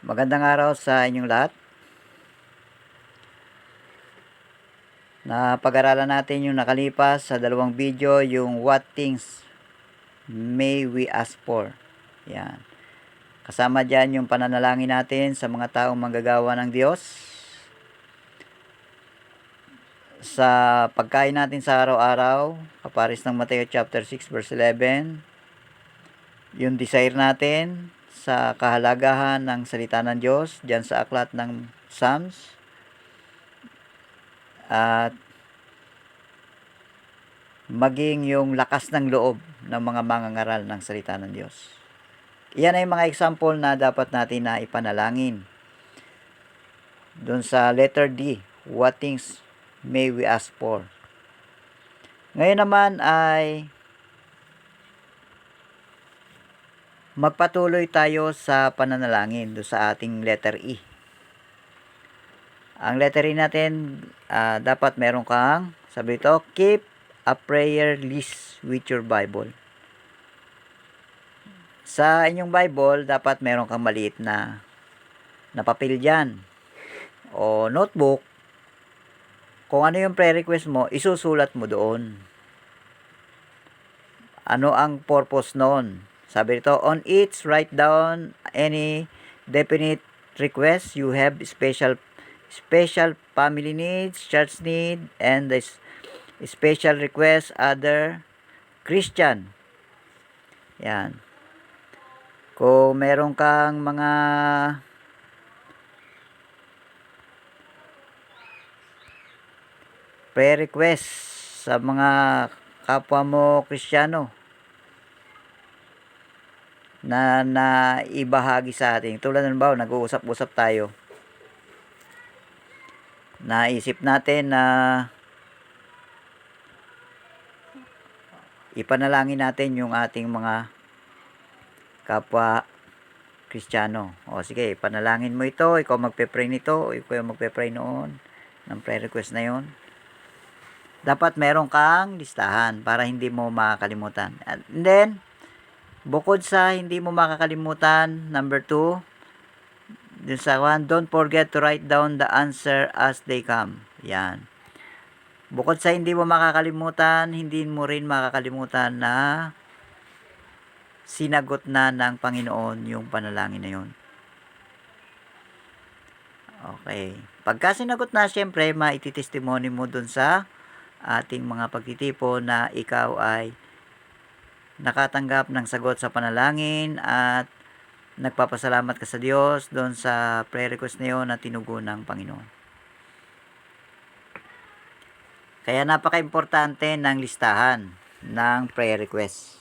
Magandang araw sa inyong lahat. Na pag-aralan natin yung nakalipas sa dalawang video, yung what things may we ask for. Yan. Kasama dyan yung pananalangin natin sa mga taong manggagawa ng Diyos. Sa pagkain natin sa araw-araw, kaparis ng Mateo chapter 6 verse 11, yung desire natin sa kahalagahan ng salita ng Diyos diyan sa aklat ng Psalms at maging yung lakas ng loob ng mga mangangaral ng salita ng Diyos. Iyan ay mga example na dapat natin na ipanalangin. Doon sa letter D, what things may we ask for? Ngayon naman ay magpatuloy tayo sa pananalangin do sa ating letter E. Ang letter E natin, ah, dapat meron kang, sabi ito, keep a prayer list with your Bible. Sa inyong Bible, dapat meron kang maliit na na papel dyan o notebook. Kung ano yung prayer request mo, isusulat mo doon. Ano ang purpose noon? Sabi rito, on each, write down any definite request you have special special family needs, church need, and the special request other Christian. Yan. Kung meron kang mga prayer request sa mga kapwa mo Kristiyano, na na ibahagi sa atin. Tulad ng bawa, nag-uusap-usap tayo. Naisip natin na ipanalangin natin yung ating mga kapwa Kristiyano. O sige, panalangin mo ito, ikaw magpe-pray nito, o ikaw magpe-pray noon ng prayer request na yon. Dapat meron kang listahan para hindi mo makakalimutan. And then, Bukod sa hindi mo makakalimutan, number two, dun sa one, don't forget to write down the answer as they come. Yan. Bukod sa hindi mo makakalimutan, hindi mo rin makakalimutan na sinagot na ng Panginoon yung panalangin na yun. Okay. Pagka sinagot na, syempre, maititestimony mo dun sa ating mga pagtitipon na ikaw ay nakatanggap ng sagot sa panalangin at nagpapasalamat ka sa Diyos doon sa prayer request na yun na tinugon ng Panginoon. Kaya napaka-importante ng listahan ng prayer request.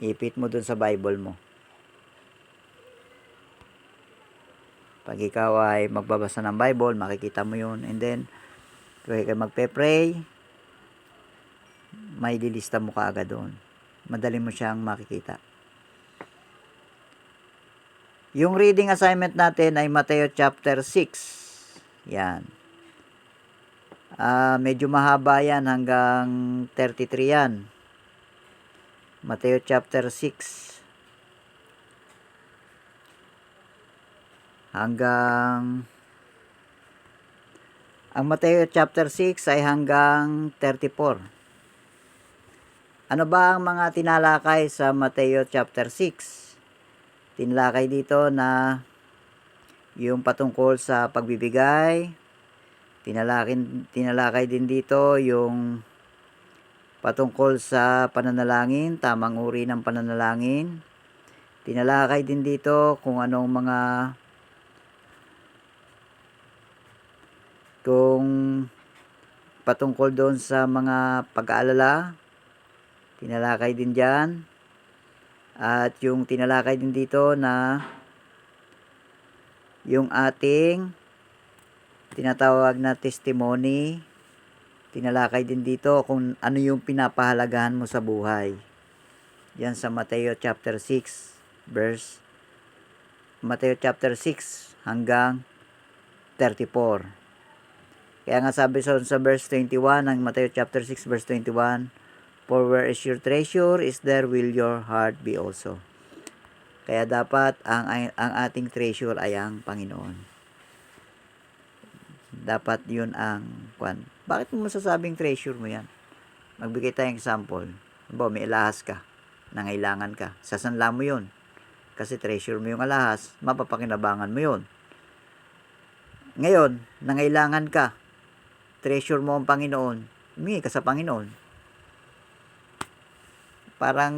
Ipit mo doon sa Bible mo. Pag ikaw ay magbabasa ng Bible, makikita mo yun. And then, kung ikaw magpe-pray, may dilista mo ka agad doon madali mo siyang makikita. Yung reading assignment natin ay Mateo chapter 6. Yan. Ah, medyo mahaba yan hanggang 33 yan. Mateo chapter 6. Hanggang ang Mateo chapter 6 ay hanggang 34. Ano ba ang mga tinalakay sa Mateo chapter 6? Tinalakay dito na yung patungkol sa pagbibigay. Tinalakay, tinalakay din dito yung patungkol sa pananalangin, tamang uri ng pananalangin. Tinalakay din dito kung anong mga kung patungkol doon sa mga pag-aalala, tinalakay din dyan. At yung tinalakay din dito na yung ating tinatawag na testimony, tinalakay din dito kung ano yung pinapahalagahan mo sa buhay. Yan sa Mateo chapter 6 verse Mateo chapter 6 hanggang 34. Kaya nga sabi sa, sa verse 21 ng Mateo chapter 6 verse 21, For where is your treasure is there will your heart be also. Kaya dapat ang, ang ating treasure ay ang Panginoon. Dapat yun ang kwan. Bakit mo masasabing treasure mo yan? Magbigay tayong example. Bo, may alahas ka. Nangailangan ka. Sasanla mo yun. Kasi treasure mo yung alahas. Mapapakinabangan mo yun. Ngayon, nangailangan ka. Treasure mo ang Panginoon. Humingi ka sa Panginoon. Parang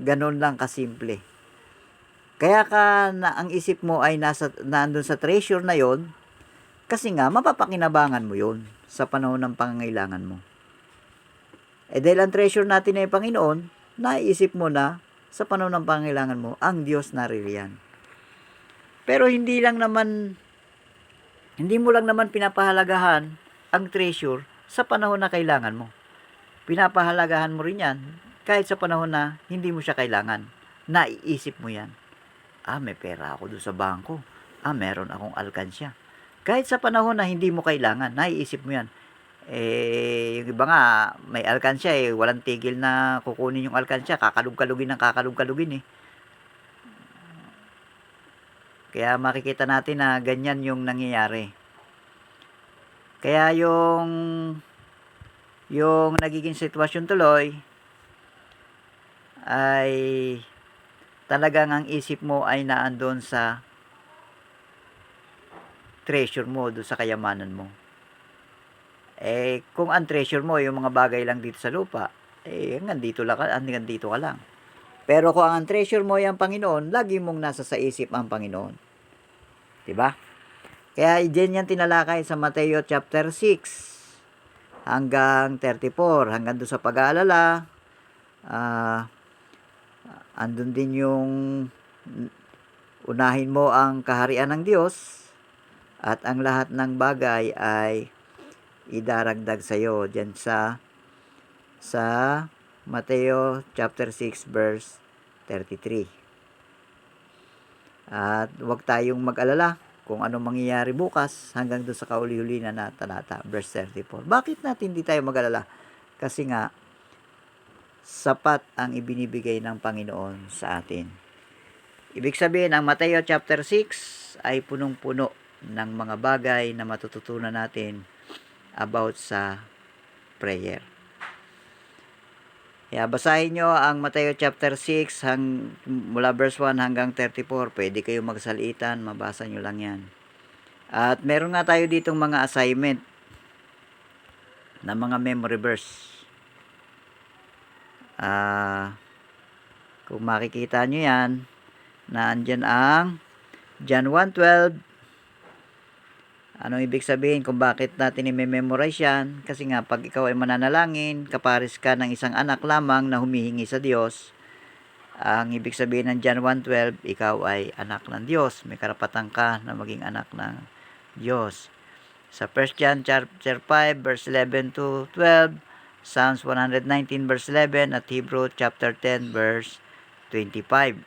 ganun lang kasimple. Kaya ka na ang isip mo ay nasa nandun sa treasure na yon kasi nga mapapakinabangan mo yon sa panahon ng pangangailangan mo. Eh dahil ang treasure natin ay Panginoon, naiisip mo na sa panahon ng pangangailangan mo, ang Diyos naririyan. Pero hindi lang naman hindi mo lang naman pinapahalagahan ang treasure sa panahon na kailangan mo. Pinapahalagahan mo rin yan kahit sa panahon na hindi mo siya kailangan. Naiisip mo yan. Ah, may pera ako doon sa bangko. Ah, meron akong alkansya. Kahit sa panahon na hindi mo kailangan, naiisip mo yan. Eh, yung iba nga, may alkansya eh, walang tigil na kukunin yung alkansya, kakalug-kalugin ng kakalug-kalugin eh. Kaya makikita natin na ganyan yung nangyayari. Kaya yung yung nagiging sitwasyon tuloy ay talagang ang isip mo ay naandun sa treasure mo, doon sa kayamanan mo. Eh, kung ang treasure mo, yung mga bagay lang dito sa lupa, eh, hanggang dito, lang, hanggang dito ka lang. Pero kung ang treasure mo ay ang Panginoon, lagi mong nasa sa isip ang Panginoon. ba? Kaya diyan yan tinalakay sa Mateo chapter 6 hanggang 34, hanggang doon sa pag-aalala. Ah, uh, andun din yung unahin mo ang kaharian ng Diyos at ang lahat ng bagay ay idaragdag sa iyo diyan sa sa Mateo chapter 6 verse 33. At huwag tayong mag-alala kung ano mangyayari bukas hanggang doon sa kauli-huli na na talata, verse 34. Bakit natin hindi tayo mag-alala? Kasi nga, sapat ang ibinibigay ng Panginoon sa atin. Ibig sabihin, ang Mateo chapter 6 ay punong-puno ng mga bagay na matututunan natin about sa prayer. Kaya basahin nyo ang Mateo chapter 6 hang, mula verse 1 hanggang 34. Pwede kayo magsalitan, mabasa nyo lang yan. At meron nga tayo ditong mga assignment na mga memory verse. Ah, kung makikita nyo yan, na andyan ang John 1.12 Anong ibig sabihin kung bakit natin i-memorize yan? Kasi nga, pag ikaw ay mananalangin, kaparis ka ng isang anak lamang na humihingi sa Diyos, ang ibig sabihin ng John 1.12, ikaw ay anak ng Diyos. May karapatan ka na maging anak ng Diyos. Sa 1 John chapter 5, verse 11 to 12, Psalms 119, verse 11, at Hebrew chapter 10, verse 25.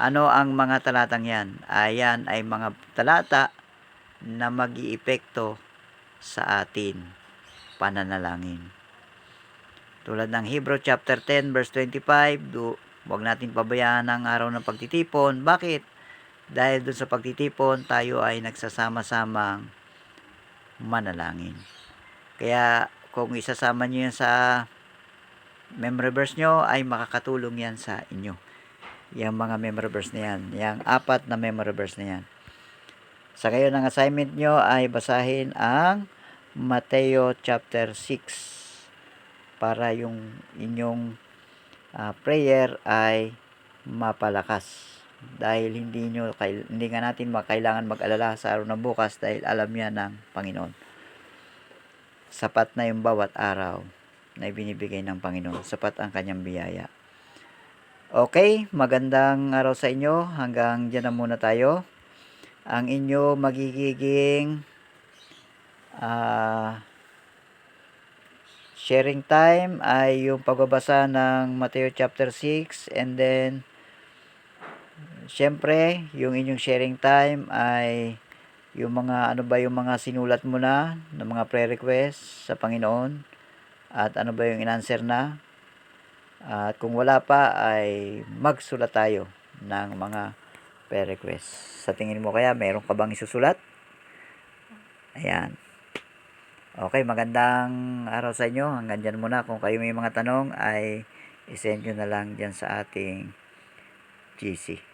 Ano ang mga talatang yan? Ayan ay mga talata na mag-iepekto sa atin pananalangin. Tulad ng Hebrew chapter 10 verse 25, do, huwag natin pabayaan ang araw ng pagtitipon. Bakit? Dahil doon sa pagtitipon, tayo ay nagsasama-samang manalangin. Kaya kung isasama niyo yan sa memory verse nyo, ay makakatulong yan sa inyo. Yung mga memory verse na yan. Yung apat na memory verse na yan. Sa ngayon, ang assignment nyo ay basahin ang Mateo chapter 6 para yung inyong uh, prayer ay mapalakas. Dahil hindi nyo, hindi nga natin makailangan mag-alala sa araw ng bukas dahil alam yan ng Panginoon. Sapat na yung bawat araw na ibinibigay ng Panginoon. Sapat ang kanyang biyaya. Okay, magandang araw sa inyo. Hanggang dyan na muna tayo ang inyo magiging uh, sharing time ay yung pagbabasa ng Mateo chapter 6 and then syempre yung inyong sharing time ay yung mga ano ba yung mga sinulat mo na ng mga prayer request sa Panginoon at ano ba yung inanswer na at kung wala pa ay magsulat tayo ng mga prayer request. Sa tingin mo kaya, meron ka bang isusulat? Ayan. Okay, magandang araw sa inyo. Hanggang dyan muna. Kung kayo may mga tanong, ay isend nyo na lang dyan sa ating GC.